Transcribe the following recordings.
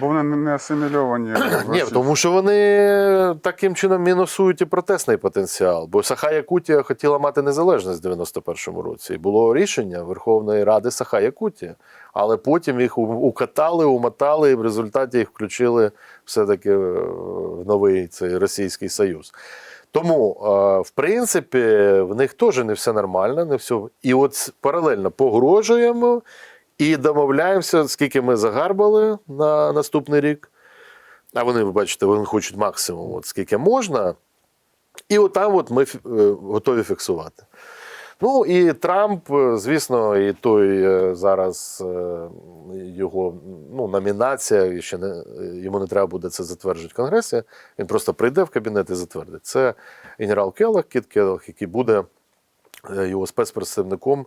Бо вони не- асимільовані. Ні, тому що вони таким чином мінусують і протестний потенціал. Бо Саха-Якутія хотіла мати незалежність в 91-му році. І було рішення Верховної Ради Саха-Якутія. Але потім їх укатали, умотали, і в результаті їх включили все-таки е, в новий цей Російський Союз. Тому, е, в принципі, в них теж не все нормально, не все. І от паралельно погрожуємо і домовляємося, скільки ми загарбали на наступний рік. А вони, ви бачите, вони хочуть максимум, от скільки можна. І отам от ми е, готові фіксувати. Ну і Трамп, е, звісно, і той е, зараз його ну, номінація, ще не, йому не треба буде це затверджувати в Конгресі. Він просто прийде в кабінет і затвердить. Це генерал Келлах, Кіт Келлах, який буде його спецпредставником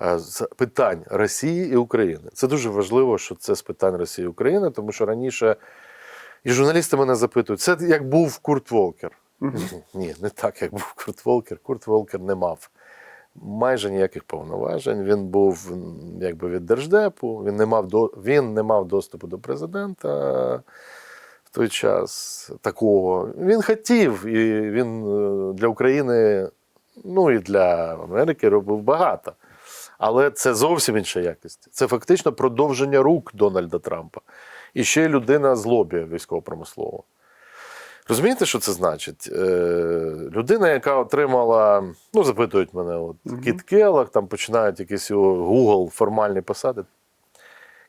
з питань Росії і України. Це дуже важливо, що це з питань Росії і України, тому що раніше і журналісти мене запитують, це як був Курт Волкер. Ні, не так, як був Курт Волкер. Курт Волкер не мав майже ніяких повноважень. Він був якби від держдепу, він не мав до він не мав доступу до президента в той час такого. Він хотів, і він е, для України, ну і для Америки робив багато. Але це зовсім інша якість. Це фактично продовження рук Дональда Трампа. І ще й людина з лобі військово-промислового. Розумієте, що це значить? Е, людина, яка отримала, ну, запитують мене, от Кіт Келлах, там починають якісь Google формальні посади.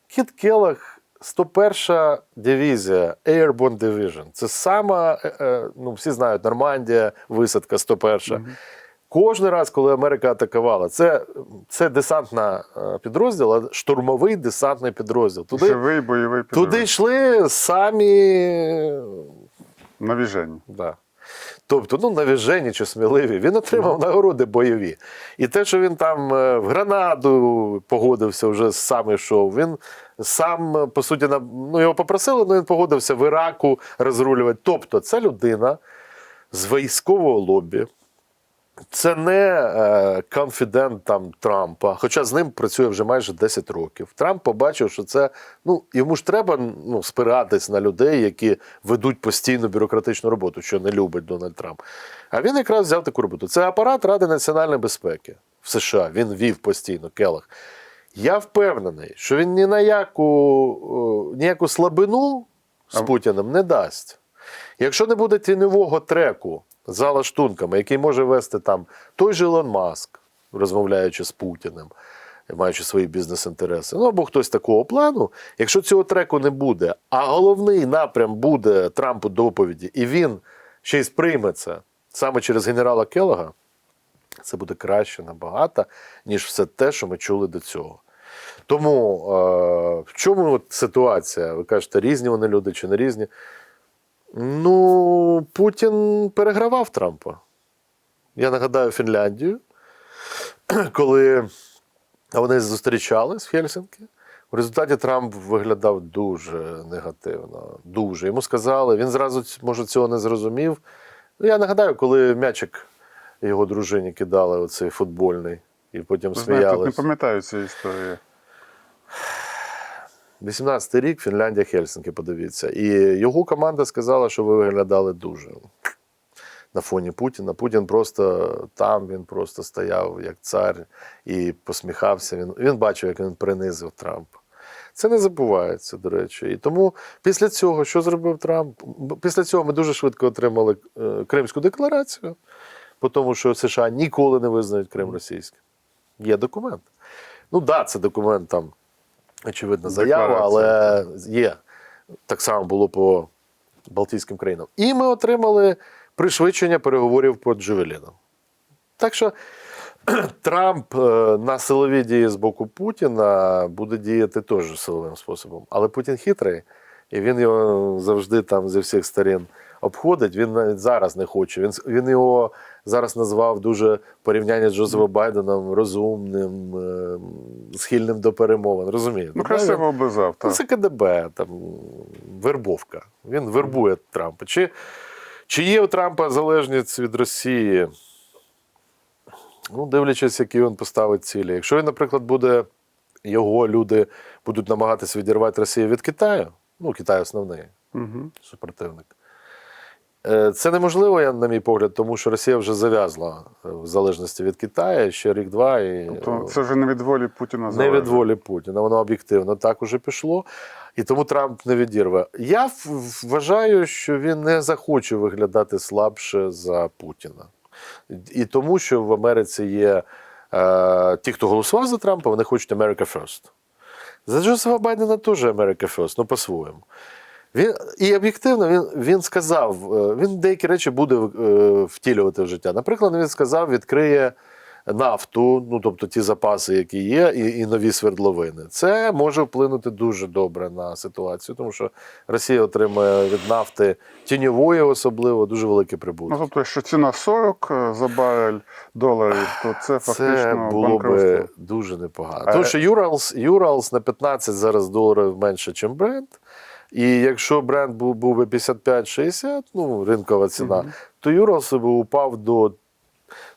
Кіт Келлах 101 дивізія Airborne Division. Це сама, е, е, ну, всі знають, Нормандія, висадка 101. Кожен раз, коли Америка атакувала, це, це десантна е, підрозділ, а штурмовий десантний підрозділ. Туди, Живий бойовий туди йшли самі навіжені. Да. Тобто, ну, навіжені чи сміливі, він отримав нагороди бойові. І те, що він там е, в Гранаду погодився, вже сам йшов, він сам, по суті, на- ну, його попросили, але він погодився в Іраку розрулювати. Тобто, це людина з військового лобі. Це не е, конфідент там Трампа, хоча з ним працює вже майже 10 років. Трамп побачив, що це ну йому ж треба ну, спиратись на людей, які ведуть постійну бюрократичну роботу, що не любить Дональд Трамп. А він якраз взяв таку роботу. Це апарат Ради національної безпеки в США. Він вів постійно Келах. Я впевнений, що він ні на яку, о, ніяку слабину з Путіним не дасть. Якщо не буде тіньового треку за лаштунками, який може вести там той же Ілон Маск, розмовляючи з Путіним, маючи свої бізнес-інтереси, ну або хтось такого плану, якщо цього треку не буде, а головний напрям буде Трампу доповіді, і він ще й сприйме це саме через генерала Келлога, це буде краще набагато, ніж все те, що ми чули до цього. Тому е, в чому от ситуація? Ви кажете, різні вони люди чи не різні? Ну, Путін перегравав Трампа. Я нагадаю Фінляндію, коли вони зустрічались в Хельсинкі. В результаті Трамп виглядав дуже негативно. Дуже. Йому сказали, він зразу може цього не зрозумів. Ну, я нагадаю, коли м'ячик його дружині кидали, оцей футбольний, і потім знаєте, от не пам'ятаю цієї історії. 18-й рік Фінляндія Хельсинки, подивіться. І його команда сказала, що ви виглядали дуже на фоні Путіна. Путін просто там, він просто стояв як цар і посміхався. Він, він бачив, як він принизив Трампа. Це не забувається, до речі. І тому після цього, що зробив Трамп? Після цього ми дуже швидко отримали е, Кримську декларацію, тому що США ніколи не визнають Крим російським. Є документ. Ну так, да, це документ там, очевидно, заява, але є. Так само було по Балтійським країнам. І ми отримали пришвидшення переговорів по Джевелінам. Так що Трамп е, на силові дії з боку Путіна буде діяти теж силовим способом. Але Путін хитрий, і він його завжди там зі всіх сторін обходить. Він навіть зараз не хоче. Він, він його зараз назвав дуже порівняння з Джозефом Байденом розумним, е, схильним до перемовин. Розумієте? Ну, красиво облизав. Ну, Так. Це КДБ, там вербовка. Він вербує Трампа. Чи, чи є у Трампа залежність від Росії? Ну, дивлячись, які він поставить цілі. Якщо він, наприклад, буде, його люди будуть намагатися відірвати Росію від Китаю, Ну, Китай основний Угу. супротивник. Е, Це неможливо, я, на мій погляд, тому що Росія вже зав'язла е, в залежності від Китаю ще рік-два. І, Тобто це вже не від волі Путіна не від волі Путіна, воно об'єктивно так уже пішло, і тому Трамп не відірве. Я вважаю, що він не захоче виглядати слабше за Путіна. І тому, що в Америці є е, ті, хто голосував за Трампа, вони хочуть America First. За Джозефа Байдена теж America First, ну по-своєму. Він, і об'єктивно він, він сказав, е, він деякі речі буде е, втілювати в життя. Наприклад, він сказав, відкриє нафту, ну тобто ті запаси, які є, і, і нові свердловини. Це може вплинути дуже добре на ситуацію, тому що Росія отримає від нафти тіньової, особливо дуже великі прибутки. Ну, тобто, якщо ціна 40 е, за барель доларів, то це Це фактично було банкротство. би дуже непогано. А- Тому що Юралс, Юралс на 15 зараз доларів менше, ніж бренд. І якщо бренд був, був би 55-60, ну, ринкова ціна, то Юралс би упав до.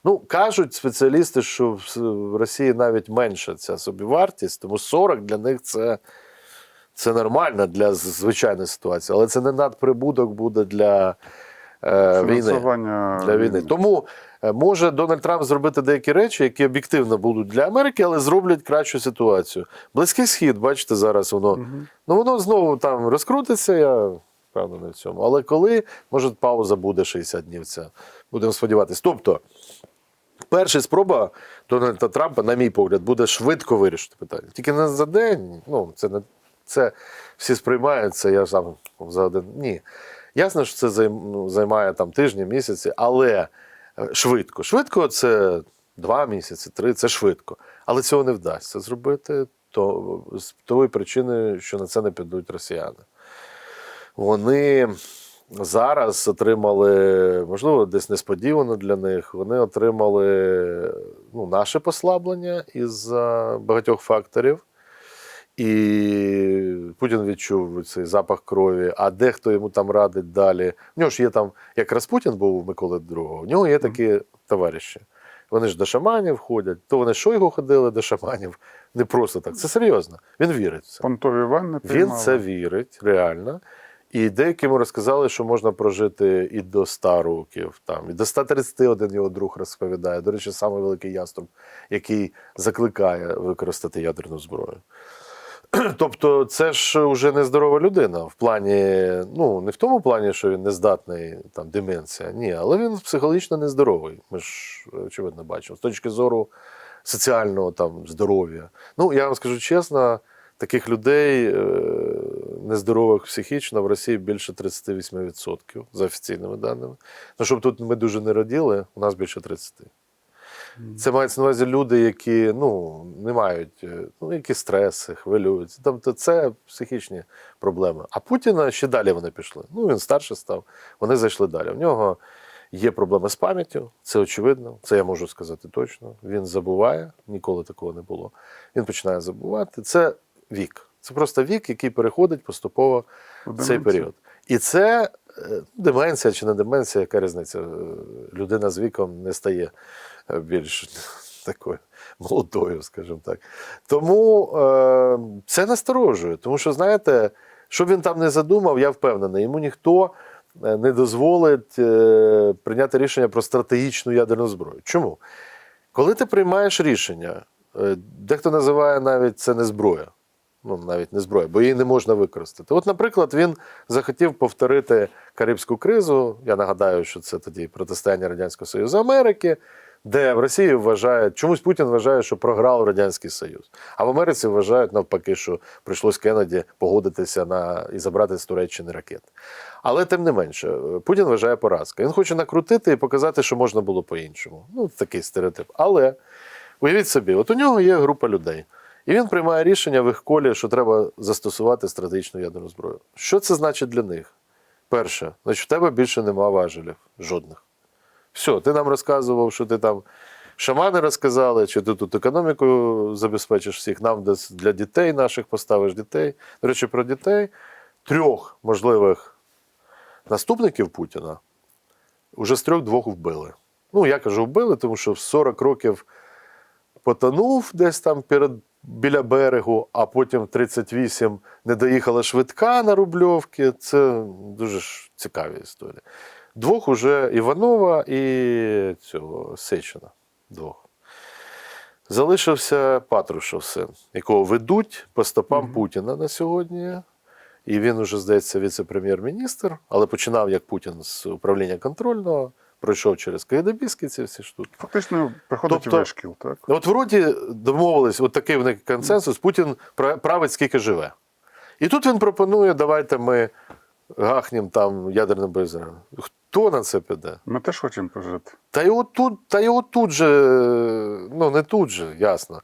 Ну, кажуть спеціалісти, що в Росії навіть менша ця собівартість, тому 40 для них це, це нормально для звичайної ситуації, але це не надприбуток буде для війни для війни. Тому е, може Дональд Трамп зробити деякі речі, які об'єктивно будуть для Америки, але зроблять кращу ситуацію. Близький схід, бачите, зараз воно ну воно знову там розкрутиться. Я впевнений в цьому. Але коли може пауза буде 60 днів? Ця будемо сподіватися. Тобто. Перша спроба Дональда Трампа, на мій погляд, буде швидко вирішити питання. Тільки не за день. Ну, це не це всі сприймають це. Я сам за один. Ні. Ясно, що це ну, займає там тижні, місяці, але е, швидко. Швидко це два місяці, три це швидко. Але цього не вдасться зробити то, з тої причини, що на це не підуть росіяни. Вони зараз отримали, можливо, десь несподівано для них, вони отримали ну, наше послаблення із багатьох факторів. І Путін відчув цей запах крові, а дехто йому там радить далі. В нього ж є там, як Распутін був у Миколи II, в нього є такі товариші. Вони ж до шаманів ходять, то вони Шойгу ходили до шаманів. Не просто так. Це серйозно. Він вірить в це. Понтові ванни Він це вірить, реально. І деякі йому розказали, що можна прожити і до 100 років, там, і до 131 його друг розповідає. До речі, самий великий яструб, який закликає використати ядерну зброю. Тобто, це ж вже нездорова людина в плані, ну не в тому плані, що він нездатний, там деменція, ні, але він психологічно нездоровий. Ми ж очевидно бачимо. З точки зору соціального там здоров'я. Ну, я вам скажу чесно, таких людей е, нездорових психічно в Росії більше 38% за офіційними даними. Ну, щоб тут ми дуже не раділи, у нас більше 30%. Це мається на увазі люди, які ну, не мають е, ну, які стреси, хвилюються. Тобто це психічні проблеми. А Путіна ще далі вони пішли. Ну, він старше став, вони зайшли далі. У нього є проблеми з пам'яттю, це очевидно, це я можу сказати точно. Він забуває, ніколи такого не було. Він починає забувати. Це вік. Це просто вік, який переходить поступово в цей період. І це деменція чи не деменція, яка різниця? Е, Людина з віком не стає е, більш такою молодою, скажімо так. Тому е, це насторожує, тому що, знаєте, що він там не задумав, я впевнений, йому ніхто е, не дозволить е, прийняти рішення про стратегічну ядерну зброю. Чому? Коли ти приймаєш рішення, е, дехто називає навіть це не зброя. Ну, навіть не зброя, бо її не можна використати. От, наприклад, він захотів повторити Карибську кризу. Я нагадаю, що це тоді протистояння Радянського Союзу Америки, де в Росії вважають, чомусь Путін вважає, що програв Радянський Союз. А в Америці вважають навпаки, що прийшлось Кеннеді погодитися на і забрати з Туреччини ракети. Але тим не менше, Путін вважає поразка. Він хоче накрутити і показати, що можна було по-іншому. Ну, такий стереотип. Але уявіть собі, от у нього є група людей. І він приймає рішення в їх колі, що треба застосувати стратегічну ядерну зброю. Що це значить для них? Перше, значить, в тебе більше нема важелів жодних. Все, ти нам розказував, що ти там шамани розказали, чи ти тут економіку забезпечиш всіх, нам для дітей наших поставиш дітей. До речі, про дітей трьох можливих наступників Путіна уже з трьох двох вбили. Ну, я кажу, вбили, тому що в 40 років потонув десь там перед біля берегу, а потім в 38 не доїхала швидка на Рубльовки. Це дуже ж цікаві історії. Двох уже Іванова і цього Сечина. Двох. Залишився Патрушев син, якого ведуть по стопам Путіна на сьогодні. І він уже, здається, віце-прем'єр-міністр, але починав як Путін з управління контрольного, пройшов через КГБські ці всі штуки. Фактично приходить Тобто- вишкіл, так? От вроді домовились, от такий в них консенсус, Путін пра- править скільки живе. І тут він пропонує, давайте ми гахнемо там ядерним боєзарядом. Хто на це піде? Ми теж хочемо пожити. Та його тут, та його тут же, ну не тут же, ясно.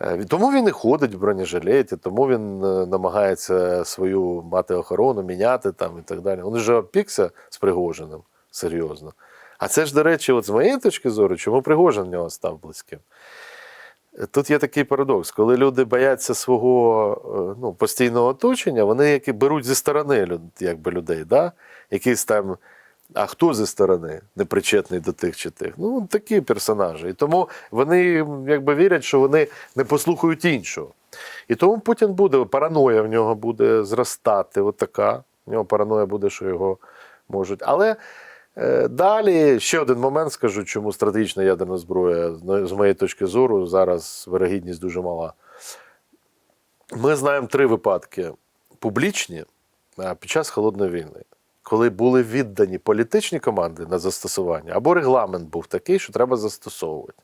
Е, Тому він і ходить в бронежилеті, тому він е, намагається свою мати охорону, міняти там і так далі. Він вже опікся з Пригожиним, серйозно. А це ж, до речі, от з моєї точки зору, чому Пригожин в нього став близьким? Тут є такий парадокс, коли люди бояться свого е, ну, постійного оточення, вони які беруть зі сторони якби, людей, да? якийсь там. А хто зі сторони непричетний до тих чи тих? Ну, такі персонажі. І тому вони якби вірять, що вони не послухають іншого. І тому Путін буде, параноя в нього буде зростати. От така. В нього параноя буде, що його можуть. Але далі ще один момент скажу, чому стратегічна ядерна зброя, з- з моєї точки зору, зараз вирогідність дуже мала. Ми знаємо три випадки публічні під час холодної війни, коли були віддані політичні команди на застосування, або регламент був такий, що треба застосовувати.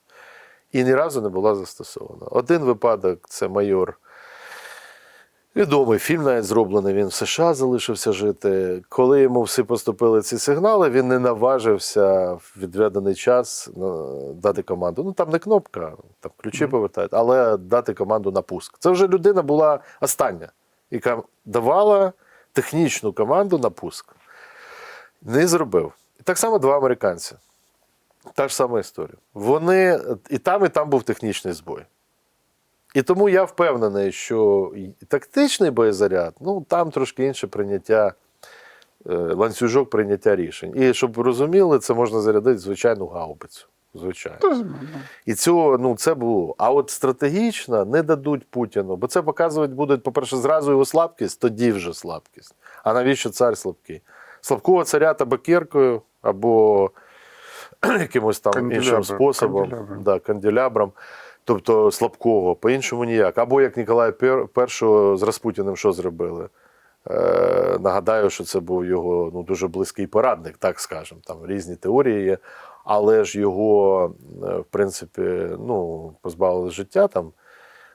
І ні разу не була застосована. Один випадок це майор. Відомий фільм навіть зроблений, він в США залишився жити. Коли йому всі поступили ці сигнали, він не наважився в відведений час е, дати команду. Ну там не кнопка, там ключі повертають, але дати команду на пуск. Це вже людина була остання, яка давала технічну команду на пуск. Не зробив. І так само два американці. Та ж сама історія. Вони і там, і там був технічний збой. І тому я впевнений, що тактичний боєзаряд, ну там трошки інше прийняття, е, ланцюжок прийняття рішень. І щоб ви розуміли, це можна зарядити звичайну гаубицю. Звичайно. І цього ну це було. А от стратегічно не дадуть Путіну, бо це показувати будуть, по-перше, зразу його слабкість, тоді вже слабкість. А навіщо цар слабкий? Слабкого царя табакеркою або якимось там іншим способом, канделябром. да, канделябром, тобто слабкого, по-іншому ніяк. Або як Ніколая І з Распутіним що зробили? Е, нагадаю, що це був його ну, дуже близький порадник, так скажемо. Там різні теорії є, але ж його, е, в принципі, ну, позбавили життя, там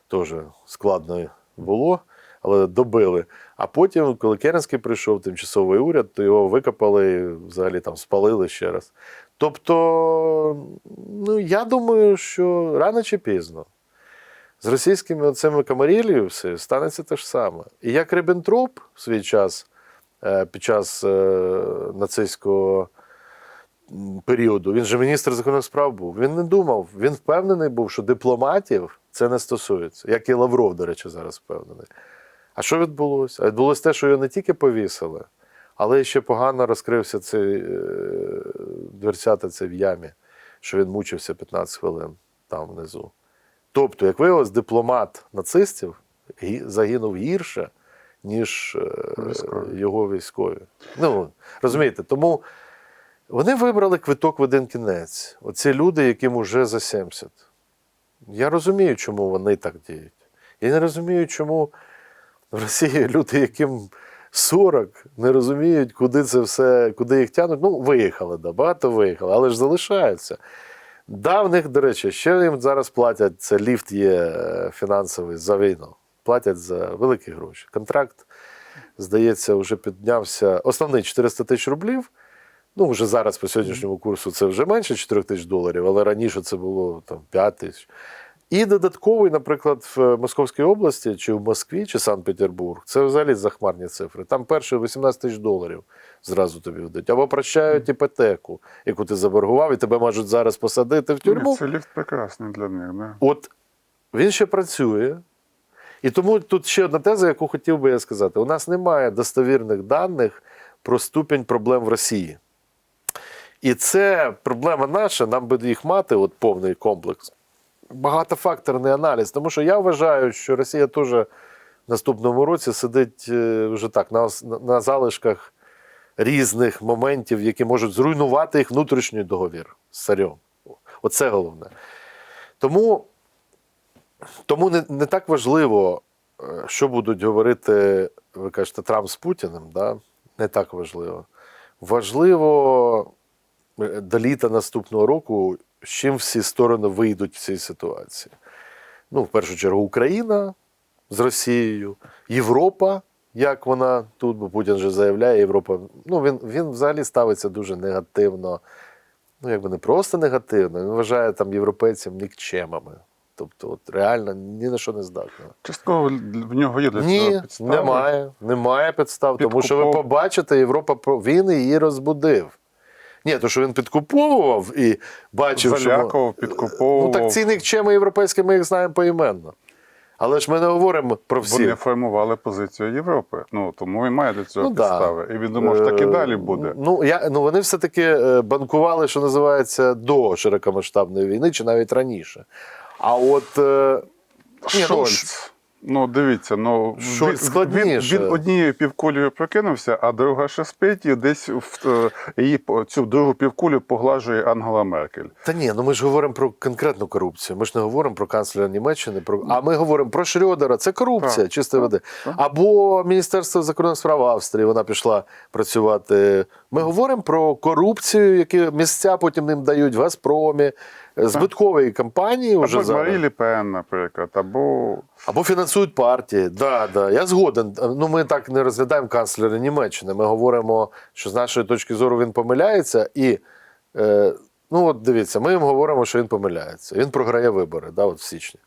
теж складно було, але добили. А потім, коли Керенський прийшов, тимчасовий уряд, то його викопали і взагалі там спалили ще раз. Тобто, ну, я думаю, що рано чи пізно. З російськими оцими все станеться те ж саме. І як Риббентроп в свій час, е, під час е, нацистського періоду, він же міністр закордонних справ був. Він не думав, він впевнений був, що дипломатів це не стосується. Як і Лавров, до речі, зараз впевнений. А що відбулося? А відбулося те, що його не тільки повісили, але ще погано розкрився цей е, дверцята це в ямі, що він мучився 15 хвилин там внизу. Тобто, як виявилось, дипломат нацистів загинув гірше, ніж е, Військові. його військові. Ну, розумієте, тому вони вибрали квиток в один кінець. Оці люди, яким уже за 70. Я розумію, чому вони так діють. Я не розумію, чому в Росії люди, яким 40, не розуміють, куди це все, куди їх тягнуть. Ну, виїхали, да, багато виїхали, але ж залишаються. Да, до речі, ще їм зараз платять, це ліфт є е, фінансовий за війну. Платять за великі гроші. Контракт, здається, вже піднявся. Основний 400 тисяч рублів. Ну, вже зараз по сьогоднішньому курсу це вже менше 4 тисяч доларів, але раніше це було там 5 тисяч. І додатковий, наприклад, в Московській області, чи в Москві, чи Санкт-Петербург, це взагалі захмарні цифри. Там перше 18 тисяч доларів зразу тобі вдають. Або прощають іпотеку, яку ти заборгував, і тебе можуть зараз посадити в тюрму. Ні, Це ліфт прекрасний для них. Да? От він ще працює. І тому тут ще одна теза, яку хотів би я сказати: у нас немає достовірних даних про ступінь проблем в Росії. І це проблема наша, нам би їх мати, от повний комплекс. Багатофакторний аналіз. Тому що я вважаю, що Росія теж в наступному році сидить е, вже так на, на- залишках різних моментів, які можуть зруйнувати їх внутрішній договір з царем. Оце головне. Тому, тому не, не так важливо, е, що будуть говорити, ви кажете, Трамп з Путіним. Да? Не так важливо. Важливо е, до літа наступного року, з чим всі сторони вийдуть в цій ситуації. Ну, в першу чергу, Україна з Росією, Європа, як вона тут, бо Путін вже заявляє, Європа. Ну, він, він взагалі ставиться дуже негативно. Ну, якби не просто негативно, він вважає там європейців нікчемами. Тобто, от реально ні на що не здатно. Частково в нього є для цього Ні, підстави. немає. Немає підстав, тому що ви побачите, Європа він її розбудив. Ні, то що він підкуповував і бачив, що. Залякував, Ну підкуповував. так ці нікчеми європейські ми їх знаємо поіменно. Але ж ми не говоримо про всіх. Вони формували позицію Європи. Ну тому він має для цього Ну, да. підстави. І він думав, що так і Е, далі буде. Ну, я, ну вони все-таки е, банкували, що називається, до широкомасштабної війни, чи навіть раніше. А от. е, ні, ну, Шольц. Ну, дивіться, ну Шольц він, складніше. Він, він однією півкулею прокинувся, а друга ще спить і десь в е, її цю другу півкулю поглажує Ангела Меркель. Та ні, ну ми ж говоримо про конкретну корупцію. Ми ж не говоримо про канцлера Німеччини, про а ми говоримо про Шрёдера. Це корупція, чистої води. Або Міністерство закордонних справ Австрії, вона пішла працювати. Ми говоримо про корупцію, які місця потім їм дають в Газпромі, збиткові компанії вже Або зараз. Марі Ліпен, наприклад, або Або фінансують партії. Да, да, я згоден. Ну, ми так не розглядаємо канцлера Німеччини. Ми говоримо, що з нашої точки зору він помиляється. І е, ну, от дивіться, ми їм говоримо, що він помиляється. Він програє вибори, да, от в січні.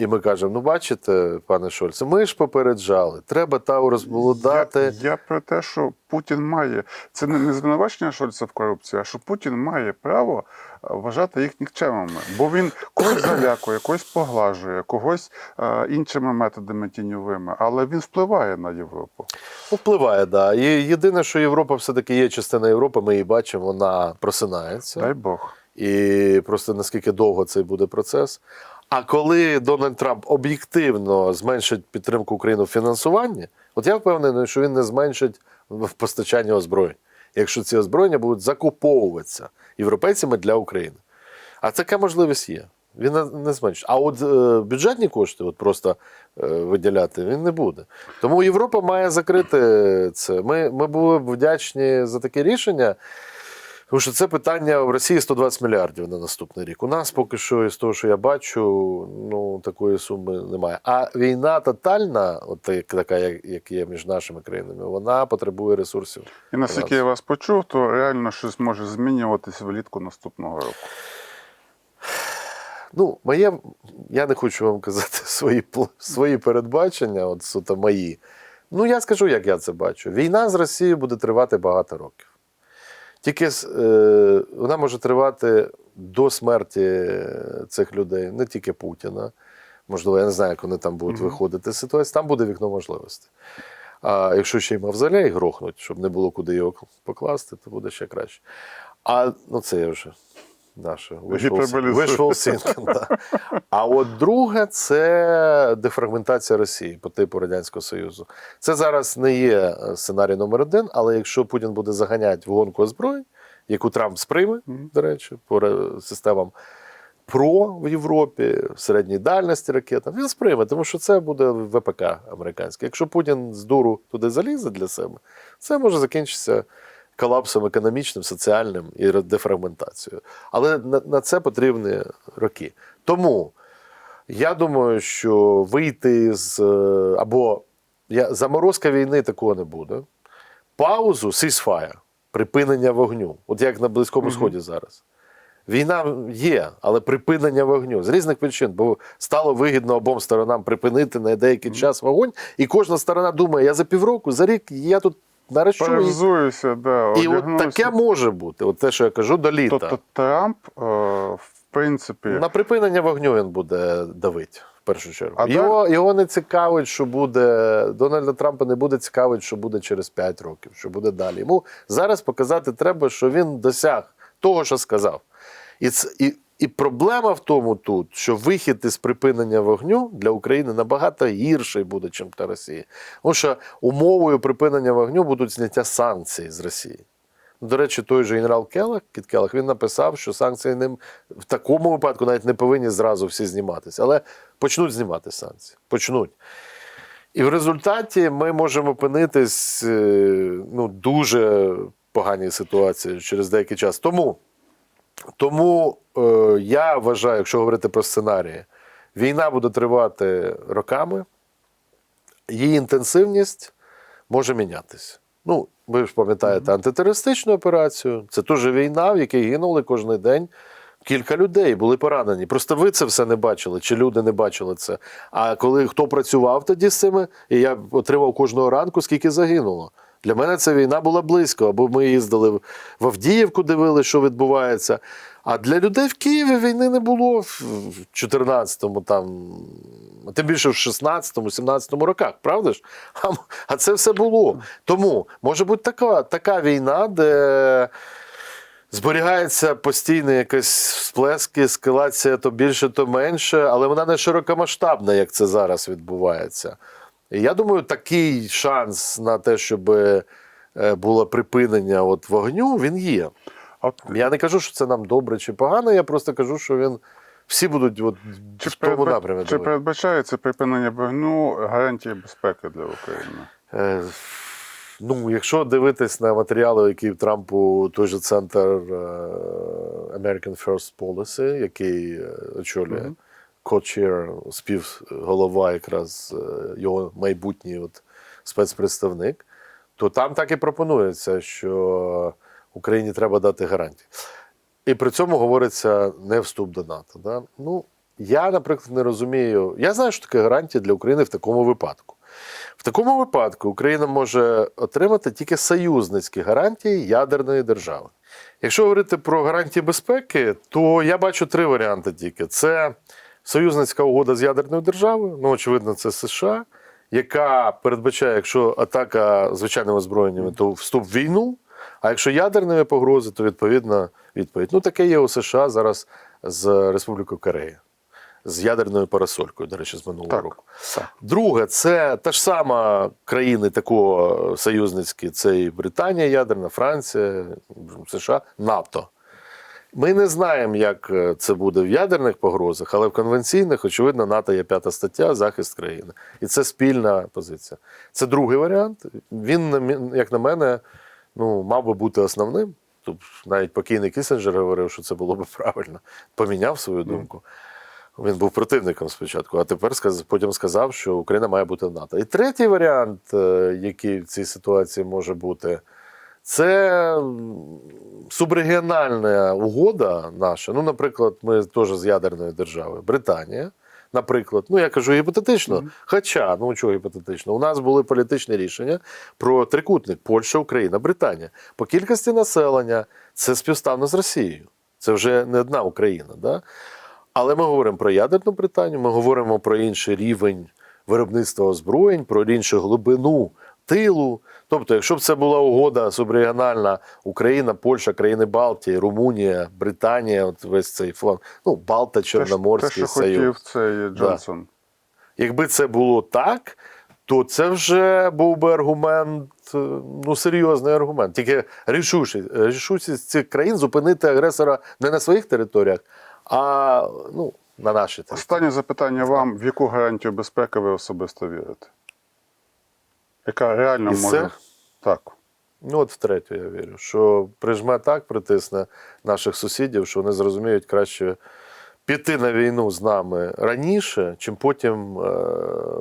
І ми кажемо: ну, бачите, пане Шольце, ми ж попереджали, треба Тау розболодати. Я, я про те, що Путін має це не, не звинувачення Шольца в корупції, а що Путін має право вважати їх нікчемами, бо він когось залякує, когось поглажує, когось е, іншими методами тіньовими, але він впливає на Європу. Впливає, да. І єдине, що Європа все-таки є частина Європи, ми її бачимо, вона просинається. Дай Бог. І просто наскільки довго цей буде процес. А коли Дональд Трамп об'єктивно зменшить підтримку України в фінансуванні, от я впевнений, що він не зменшить в постачанні озброєнь, якщо ці озброєння будуть закуповуватися європейцями для України. А така можливість є. Він не- зменшить. А от е, бюджетні кошти, от просто е, виділяти, він не буде. Тому Європа має закрити це. Ми, ми були б вдячні за таке рішення. Тому що це питання в Росії 120 мільярдів на наступний рік. У нас поки що, із того, що я бачу, ну такої суми немає. А війна тотальна, от така, як, як є між нашими країнами, вона потребує ресурсів. І наскільки я вас почув, то реально щось може змінюватись влітку наступного року. Ну, моє, я не хочу вам казати свої, свої передбачення, от суто мої. Ну, я скажу, як я це бачу. Війна з Росією буде тривати багато років. Тільки е, вона може тривати до смерті цих людей, не тільки Путіна. Можливо, я не знаю, як вони там будуть виходити з ситуації. Там буде вікно можливостей. А якщо ще й мавзолей грохнуть, щоб не було куди його покласти, то буде ще краще. А ну це я вже наше wishful, wishful thinking, да. А от друге це дефрагментація Росії по типу Радянського Союзу. Це зараз не є е, сценарій номер один, але якщо Путін буде заганяти в гонку озброєнь, яку Трамп сприйме, до речі, по системам ПРО в Європі, середньої дальності ракетам, він сприйме, тому що це буде ВПК американське. Якщо Путін з дуру туди залізе для себе, це може закінчитися колапсом економічним, соціальним і дефрагментацією. Але на, на це потрібні роки. Тому я думаю, що вийти з е, або я, заморозка війни такого не буде. Паузу, ceasefire, припинення вогню, от як на Близькому Сході зараз. Війна є, але припинення вогню з різних причин, бо стало вигідно обом сторонам припинити на деякий час вогонь, і кожна сторона думає, я за півроку, за рік я тут Перевзуюся, да, і от таке може бути. От те, що я кажу, до літа. Тобто Трамп, е, в принципі, На припинення вогню він буде давити в першу чергу. А його, його не цікавить, що буде. Дональда Трампа не буде цікавить, що буде через 5 років, що буде далі. Йому зараз показати треба, що він досяг того, що сказав. І, ц- і, І проблема в тому тут, що вихід із припинення вогню для України набагато гірший буде, ніж для Росії. Тому що умовою припинення вогню будуть зняття санкцій з Росії. До речі, той же генерал Келах, Кіт Келах, він написав, що санкції ним в такому випадку навіть не повинні зразу всі зніматися, але почнуть знімати санкції. Почнуть. І в результаті ми можемо опинитись е, ну, дуже поганій ситуації через деякий час. Тому, тому е, я вважаю, якщо говорити про сценарії, війна буде тривати роками, її інтенсивність може мінятися. Ну, ви ж пам'ятаєте антитерористичну операцію. Це теж війна, в якій гинули кожен день кілька людей, були поранені. Просто ви це все не бачили, чи люди не бачили це. А коли хто працював тоді з цими, і я отримав кожного ранку, скільки загинуло. Для мене ця війна була близько, або ми їздили в Авдіївку, дивилися, що відбувається. А для людей в Києві війни не було в 14-му, там, тим більше в 16-му, 17-му роках, правда ж? А, а це все було. Тому може бути така, така війна, де зберігається постійно якась сплеск, ескалація то більше, то менше, але вона не широкомасштабна, як це зараз відбувається. Я думаю, такий шанс на те, щоб е, було припинення от вогню, він є. От Я не кажу, що це нам добре чи погано, я просто кажу, що він всі будуть от чи, в тому напрямі. чи передбачається припинення вогню гарантії безпеки для України? Е, Ну, якщо дивитись на матеріали, які в Трампу той же центр е, American First Policy, який е, очолює Мгм. Ко-чір, співголова якраз е, його майбутній от, спецпредставник, то там так і пропонується, що Україні треба дати гарантії. І при цьому говориться не вступ до НАТО. Да? Ну, я, наприклад, не розумію. Я знаю, що таке гарантії для України в такому випадку. В такому випадку Україна може отримати тільки союзницькі гарантії ядерної держави. Якщо говорити про гарантії безпеки, то я бачу три варіанти тільки: це союзницька угода з ядерною державою, ну, очевидно, це США, яка передбачає, якщо атака звичайними озброєннями, то вступ в війну. А якщо ядерними погрози, то відповідно відповідь. Ну, таке є у США зараз з Республікою Корея, з ядерною парасолькою, до речі, з минулого Так. року. Друге, це та ж сама країни такого союзницькі, це і Британія ядерна, Франція, США, НАТО. Ми не знаємо, як е, це буде в ядерних погрозах, але в конвенційних, очевидно, НАТО є п'ята стаття захист країни. І це спільна позиція. Це другий варіант. Він, як на мене, ну, мав би бути основним. Тут навіть покійний Кісінджер говорив, що це було б правильно. Поміняв свою думку. Він був противником спочатку, а тепер потім сказав, що Україна має бути в НАТО. І третій варіант, е, який в цій ситуації може бути, це субрегіональна угода наша. Ну, наприклад, ми теж з ядерної держави, Британія. Наприклад, ну я кажу гіпотетично, хоча, ну чого гіпотетично, у нас були політичні рішення про трикутник Польща, Україна, Британія. По кількості населення це співставно з Росією. Це вже не одна Україна. Да? Але ми говоримо про ядерну Британію, ми говоримо про інший рівень виробництва озброєнь, про іншу глибину тилу. Тобто, якщо б це була угода субрегіональна Україна, Польща, країни Балтії, Румунія, Британія, от весь цей фланг, ну, Балта, Чорноморський те, що Союз. хотів цей Джонсон. Якби це було так, то це вже був би аргумент, е, ну серйозний аргумент. Тільки рішучість, рішучість цих країн зупинити агресора не на своїх територіях, а ну, на нашій території. Останнє запитання вам: в яку гарантію безпеки ви особисто вірите? Яка реально Із може. Так. Ну, от втретє, я вірю, що прижме так, притисне наших сусідів, що вони зрозуміють краще піти на війну з нами раніше, чим потім е,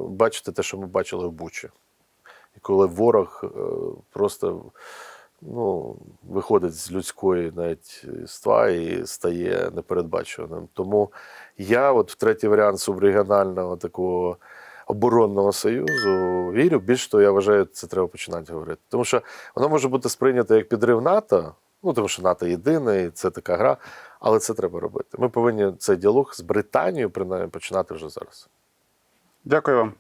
бачити те, що ми бачили в Бучі. І коли ворог е, просто ну, виходить з людської навіть ства і стає непередбачуваним. Тому я, от в третій варіант субрегіонального такого оборонного союзу вірю. Більш того, я вважаю, це треба починати говорити. Тому що воно може бути сприйнято як підрив НАТО. Ну, тому що НАТО єдине, і це така гра, але це треба робити. Ми повинні цей діалог з Британією принаймні починати вже зараз. Дякую вам.